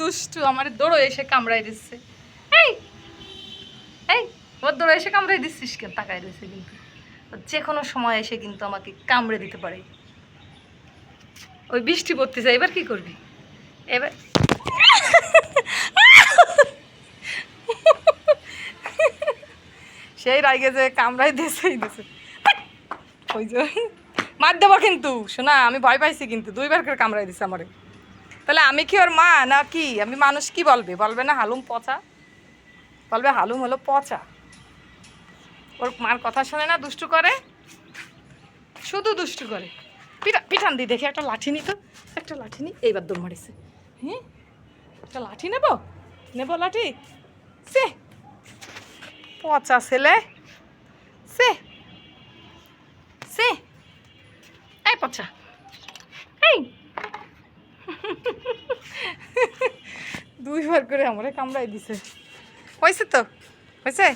দুষ্টু, আমার দৌড়ো এসে কামড়াই দিচ্ছে। এই এই, ওর দৌড়ো এসে কামড়াই দিচ্ছিস কেন? তাকাই রয়েছে কিন্তু। যে কোনো সময় এসে কিন্তু আমাকে কামড়ে দিতে পারে। ওই বৃষ্টি পড়তেছে, এবার কি করবি? এবার সেই রাইগে যে কামড়াই দিয়েছেই দিয়েছে ওই যে, মার দেবো কিন্তু, শোনা, আমি ভয় পাইছি কিন্তু, দুইবার করে কামড়াই দিছে আমারে। তাহলে আমি কি ওর মা না কি আমি মানুষ কি বলবে? বলবে না হালুম পচা। বলবে হালুম হলো পচা। ওর মার কথা শোনে না দুষ্টু করে? শুধু দুষ্টু করে। পিঠা, পিঠান দি দেখি, একটা লাঠি নি তো একটা লাঠি নি, এইবার দৌড় মারিছে। হ্যাঁ একটা লাঠি নেব? নেব লাঠি? সে! পচা ছেলে। সে! সে! এই পচা। এই! দুইবার করে আমারে কামড়াই দিছে। হয়েছে তো? হয়েছে?